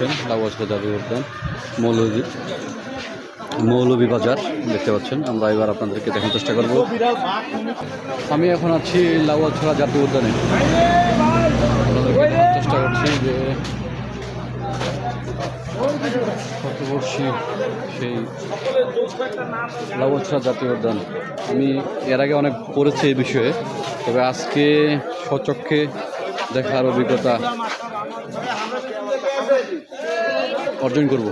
পাচ্ছেন জাতীয় উদ্যান মৌলভী মৌলভীবাজার দেখতে পাচ্ছেন। আমরা এবার আপনাদেরকে দেখার চেষ্টা করব। আমি এখন আছি লাউয়াছড়া জাতীয় উদ্যানে। চেষ্টা করছি যে শতবর্ষী সেই লাউয়াছড়া জাতীয় উদ্যান। আমি এর আগে অনেক পড়েছি এই বিষয়ে, তবে আজকে স্বচক্ষে দেখার অভিজ্ঞতা অর্জন করব।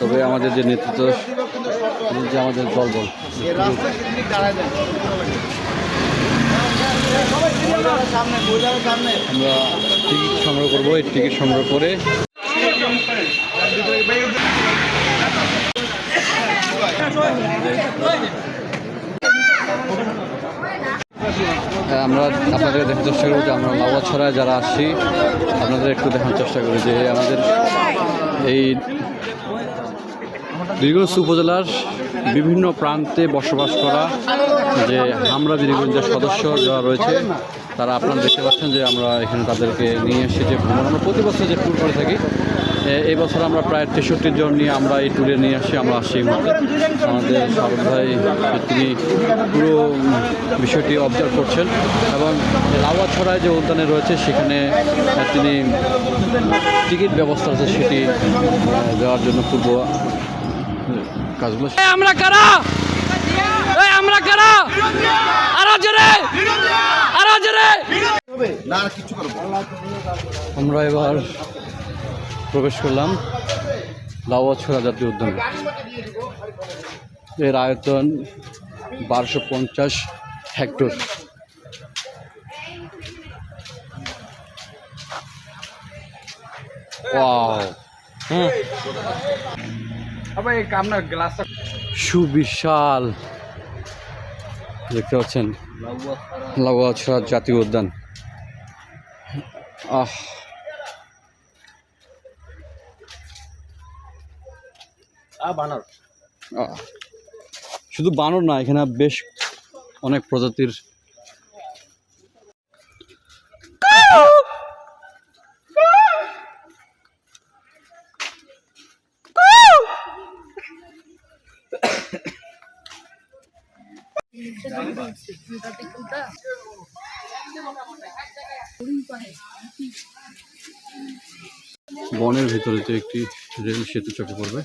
তবে আমাদের যে নেতৃত্ব যে আমাদের দল দল আমরা টিকিট সংগ্রহ করব, এই টিকিট সংগ্রহ করে হ্যাঁ, আমরা আপনাদের দেখার চেষ্টা করব যে আমরা লাউয়াছড়ায় যারা আসছি আপনাদের একটু দেখার চেষ্টা করি যে আমাদের এই বীরগঞ্জ উপজেলার বিভিন্ন প্রান্তে বসবাস করা যে আমরা বীরগঞ্জের সদস্য যারা রয়েছে, তারা আপনারা দেখতে পাচ্ছেন যে আমরা এখানে তাদেরকে নিয়ে এসে যে ভ্রমণ, আমরা প্রতি বছর যে ট্যুর করে থাকি এই বছর আমরা প্রায় তেষট্টি জন নিয়ে আমরা এই ট্যুরে নিয়ে আসি আমরা আসি আমাদের সারদ ভাই তিনি পুরো বিষয়টি অবজার্ভ করছেন। এবং লাওয়া ছড়ায় যে উদ্যানে রয়েছে সেখানে তিনি টিকিট ব্যবস্থা আছে সেটি দেওয়ার জন্য পূর্ব কাজগুলো আমরা কারা? এই আমরা কারা? আরও জোরে! আরও জোরে! আমরা এবার প্রবেশ করলাম। লাউয়াছড়া জাতীয় উদ্যানে। এর আয়তন বারোশো পঞ্চাশ হেক্টর। সুবিশাল। দেখতে পাচ্ছেন? লাউয়াছড়া জাতীয় উদ্যান। আহ। বানর। শুধু বানর না, এখানে বেশ অনেক প্রজাতির বনের ভিতরে যে একটি রেল সেতু চোখে পড়বে।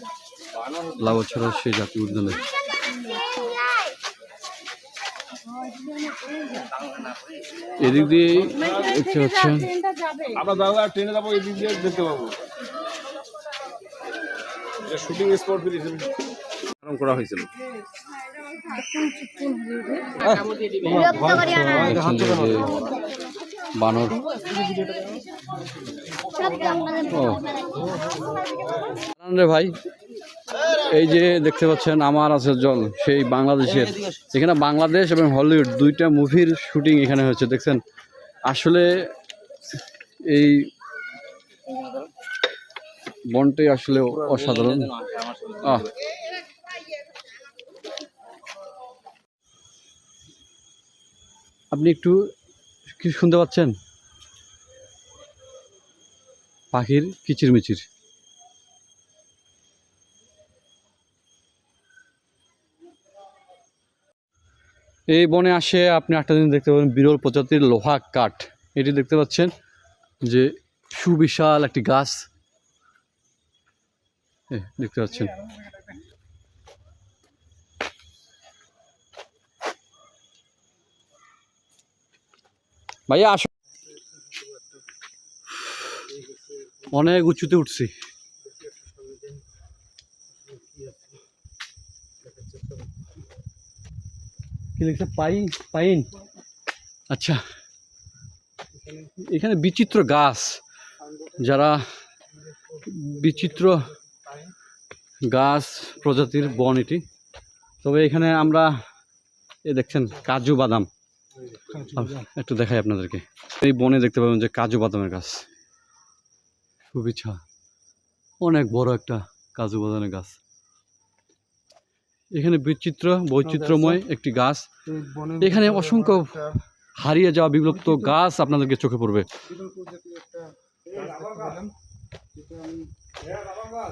লাউছড়া সেই জাতীয় উদ্যানে। এদিক দিয়ে দেখতে পাচ্ছেন আমরা আর ট্রেনে যাব এদিক দিয়ে দেখতে পাবো। শুটিং স্পট করা হয়েছিল। বানর রে ভাই এই যে দেখতে পাচ্ছেন, আমার আছে জল সেই বাংলাদেশের। এখানে বাংলাদেশ এবং হলিউড দুইটা মুভির শুটিং এখানে হয়েছে, দেখছেন? আসলে এই বনটাই আসলে অসাধারণ। আপনি একটু কি শুনতে পাচ্ছেন? পাখির কিচিরমিচির। এই বনে আসে আপনি একটা জিনিস দেখতে পাবেন, বিরল প্রজাতির লোহা কাঠ। এটি দেখতে পাচ্ছেন যে সুবিশাল একটি গাছ। দেখতে পাচ্ছেন। ভাইয়া, আসো। অনেক উঁচুতে উঠছি। কি লিখছে? Pine pine. আচ্ছা। এখানে বিচিত্র গাছ। যারা বিচিত্র গাছ প্রজাতির বন এটি। তবে এখানে আমরা এ দেখছেন কাজু বাদাম। একটু দেখাই আপনাদেরকে। এই বনে দেখতে পাবেন যে কাজু বাদামের গাছ। সুবিচ্ছা অনেক বড় একটা কাজু বাদামের গাছ। এখানে বিচিত্র বৈচিত্র্যময় একটি গাছ। এখানে অসংখ্য হারিয়ে যাওয়া বিলুপ্ত গাছ আপনাদেরকে চোখে পড়বে।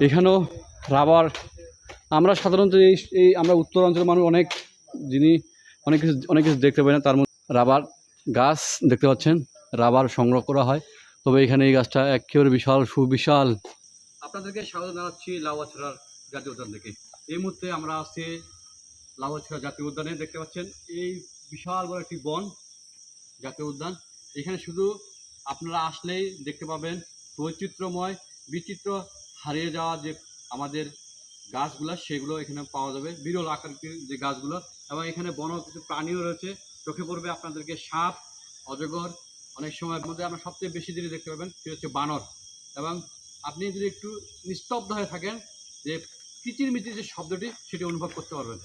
এখানেও রাবার। আমরা সাধারণত এই এই আমরা উত্তর অঞ্চলের মানুষ অনেক যিনি অনেক কিছু অনেক কিছু দেখতে পাই না তার মধ্যে রাবার গাছ দেখতে পাচ্ছেন। রাবার সংগ্রহ করা হয়। তবে এখানে এই গাছটা একেবারে বিশাল সুবিশাল। আপনাদেরকে স্বাগত জানাচ্ছি লাউয়াছড়ার জাতীয় উদ্যান থেকে। এই মুহূর্তে আমরা আছি লাউয়াছড়া জাতীয় উদ্যানে, দেখতে পাচ্ছেন এই বিশাল বড় একটি বন জাতীয় উদ্যান। এখানে শুধু আপনারা আসলেই দেখতে পাবেন বৈচিত্র্যময়, বিচিত্র হারিয়ে যাওয়া যে আমাদের গাছগুলো, সেগুলো এখানে পাওয়া যাবে। বিরল আকৃতির যে গাছগুলো এবং এখানে বন কিছু প্রাণীও রয়েছে। চোখে পড়বে আপনাদেরকে সাপ, অজগর, অনেক সময় মধ্যে আমরা সবচেয়ে বেশি জিনিস দেখতে পাবেন, সেটা হচ্ছে বানর। এবং আপনি যদি একটু নিস্তব্ধ হয়ে থাকেন যে কিচির মিচির যে শব্দটি সেটি অনুভব করতে পারবেন।